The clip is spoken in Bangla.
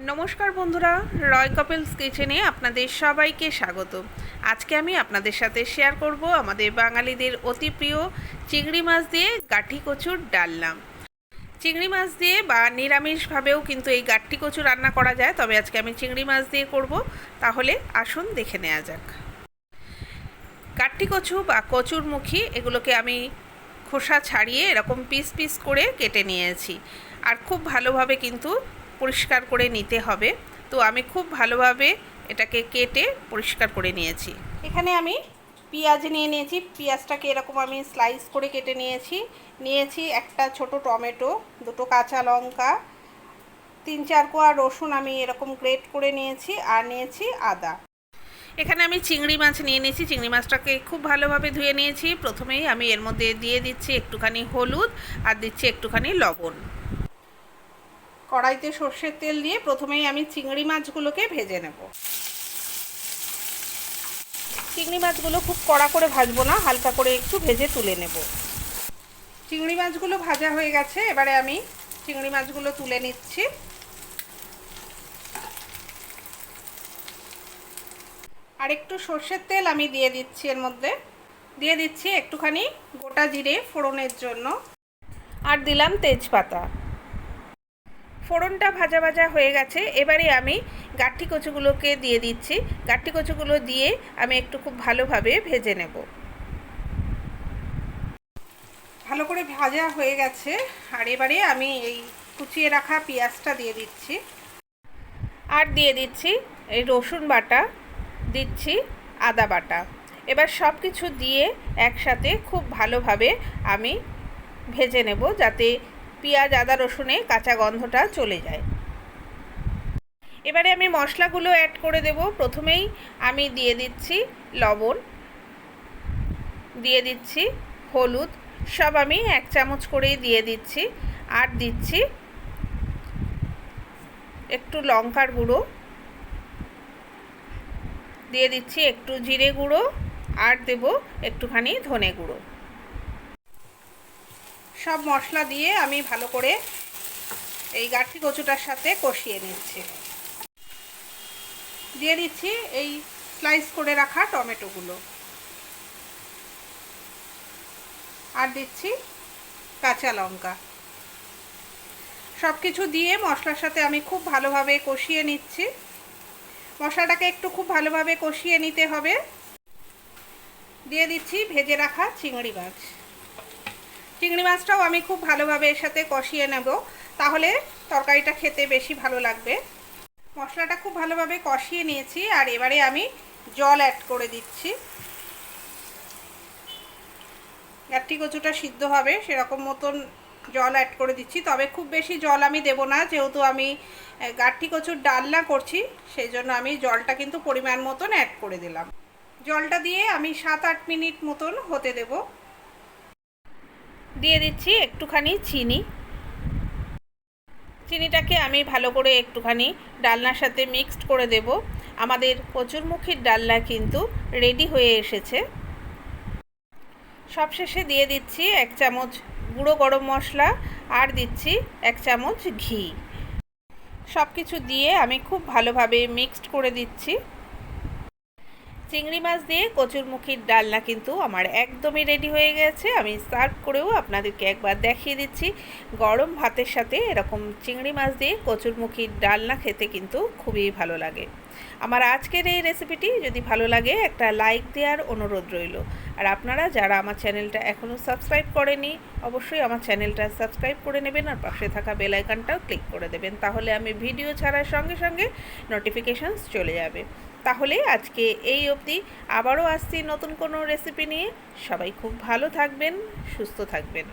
নমস্কার বন্ধুরা, রয় কপেলস কিচেনে আপনাদের সবাইকে স্বাগত। আজকে আমি আপনাদের সাথে শেয়ার করব আমাদের বাঙালিদের অতি প্রিয় চিংড়ি মাছ দিয়ে গাঠি কচুর ডালনা। চিংড়ি মাছ দিয়ে বা নিরামিষভাবেও কিন্তু এই গাঠি কচু রান্না করা যায়, তবে আজকে আমি চিংড়ি মাছ দিয়ে করব। তাহলে আসুন দেখে নেওয়া যাক। গাঠি কচু বা কচুর মুখী, এগুলোকে আমি খোসা ছাড়িয়ে এরকম পিস পিস করে কেটে নিয়েছি। আর খুব ভালোভাবে কিন্তু পরিষ্কার করে নিতে হবে। তো আমি খুব ভালোভাবে এটাকে কেটে পরিষ্কার করে নিয়েছি। এখানে আমি পেঁয়াজ নিয়ে নিয়েছি। পেঁয়াজটাকে এরকম আমি স্লাইস করে কেটে নিয়েছি। নিয়েছি একটা ছোট টমেটো, দুটো কাঁচা লঙ্কা, তিন চার কোয়া রসুন আমি এরকম গ্রেট করে নিয়েছি আর নিয়েছি আদা। এখানে আমি চিংড়ি মাছ নিয়ে নিয়েছি। চিংড়ি মাছটাকে খুব ভালোভাবে ধুয়ে নিয়েছি। প্রথমেই আমি এর মধ্যে দিয়ে দিচ্ছি একটুখানি হলুদ আর দিচ্ছি একটুখানি লবণ। কড়াইতে সর্ষের তেল দিয়ে প্রথমেই আমি চিংড়ি মাছগুলোকে ভেজে নেব। চিংড়ি মাছগুলো খুব কড়া করে ভাজবো না, হালকা করে একটু ভেজে তুলে নেব। চিংড়ি মাছগুলো ভাজা হয়ে গেছে, এবারে আমি চিংড়ি মাছগুলো তুলে নিচ্ছি। আর একটু সর্ষের তেল আমি দিয়ে দিচ্ছি এর মধ্যে। দিয়ে দিচ্ছি একটুখানি গোটা জিরে ফোড়নের জন্য। আর দিলাম তেজপাতা। ফোড়নটা ভাজা ভাজা হয়ে গেছে। এবারে আমি গাঠি কচুগুলোকে দিয়ে দিচ্ছি। গাঠি কচুগুলো দিয়ে আমি একটু খুব ভালোভাবে ভেজে নেব। ভালো করে ভাজা হয়ে গেছে। আর এবারে আমি এই কুচিয়ে রাখা পেঁয়াজটা দিয়ে দিচ্ছি। আর দিয়ে দিচ্ছি এই রসুন বাটা, দিচ্ছি আদা বাটা। এবার সব কিছু দিয়ে একসাথে খুব ভালোভাবে আমি ভেজে নেব যাতে পেঁয়াজ, আদা, রসুনে কাঁচা গন্ধটা চলে যায়। এবারে আমি মশলাগুলো অ্যাড করে দেব। প্রথমেই আমি দিয়ে দিচ্ছি লবণ, দিয়ে দিচ্ছি হলুদ, সব আমি এক চামচ করেই দিয়ে দিচ্ছি। আর দিচ্ছি একটু লঙ্কার গুঁড়ো। দিয়ে দিচ্ছি একটু জিরে গুঁড়ো। আর দেব একটুখানি ধনে গুঁড়ো। সব মশলা দিয়ে আমি ভালো করে এই গাঠি কচুটার সাথে কষিয়ে নিচ্ছি। দিয়ে দিচ্ছি এই স্লাইস করে রাখা টমেটোগুলো। আর দিচ্ছি কাঁচা লঙ্কা। সব কিছু দিয়ে মশলার সাথে আমি খুব ভালোভাবে কষিয়ে নিচ্ছি। মশলাটাকে একটু খুব ভালোভাবে কষিয়ে নিতে হবে। দিয়ে দিচ্ছি ভেজে রাখা চিংড়ি মাছ। চিংড়ি মাছটাও আমি খুব ভালোভাবে এর সাথে কষিয়ে নেব। তাহলে তরকারিটা খেতে বেশি ভালো লাগবে। মশলাটা খুব ভালোভাবে কষিয়ে নিয়েছি আর এবারে আমি জল অ্যাড করে দিচ্ছি। গাঠি কচুটা সিদ্ধ হবে, সেরকম মতন জল অ্যাড করে দিচ্ছি। তবে খুব বেশি জল আমি দেব না, যেহেতু আমি গাঠি কচুর ডালনা করছি, সেই জন্য আমি জলটা কিন্তু পরিমাণ মতন অ্যাড করে দিলাম। জলটা দিয়ে আমি সাত আট মিনিট মতন হতে দেবো। দিয়ে দিচ্ছি একটুখানি চিনি। চিনিটাকে আমি ভালো করে একটুখানি ডালনার সাথে মিক্সড করে দেব। আমাদের কচুরমুখীর ডালনা কিন্তু রেডি হয়ে এসেছে। সবশেষে দিয়ে দিচ্ছি এক চামচ গুঁড়ো গরম মশলা আর দিচ্ছি এক চামচ ঘি। সব কিছু দিয়ে আমি খুব ভালোভাবে মিক্সড করে দিচ্ছি। চিংড়ি মাছ দিয়ে কচুরমুখীর ডালনা কিন্তু আমার একদমই রেডি হয়ে গেছে। আমি সার্ভ করেও আপনাদেরকে একবার দেখিয়ে দিচ্ছি। গরম ভাতের সাথে এরকম চিংড়ি মাছ দিয়ে কচুরমুখীর ডালনা খেতে কিন্তু খুবই ভালো লাগে। আমার আজকের এই রেসিপিটি যদি ভালো লাগে, একটা লাইক দেওয়ার অনুরোধ রইল। আর আপনারা যারা আমার চ্যানেলটা এখনও সাবস্ক্রাইব করেনি, অবশ্যই আমার চ্যানেলটা সাবস্ক্রাইব করে নেবেন আর পাশে থাকা বেল আইকনটাও ক্লিক করে দেবেন। তাহলে আমি ভিডিও ছাড়ার সঙ্গে সঙ্গে নোটিফিকেশানস চলে যাবে। তাহলে আজকে এই অবধি আবারও আসছি নতুন কোনো রেসিপি নিয়ে। সবাই খুব ভালো থাকবেন, সুস্থ থাকবেন।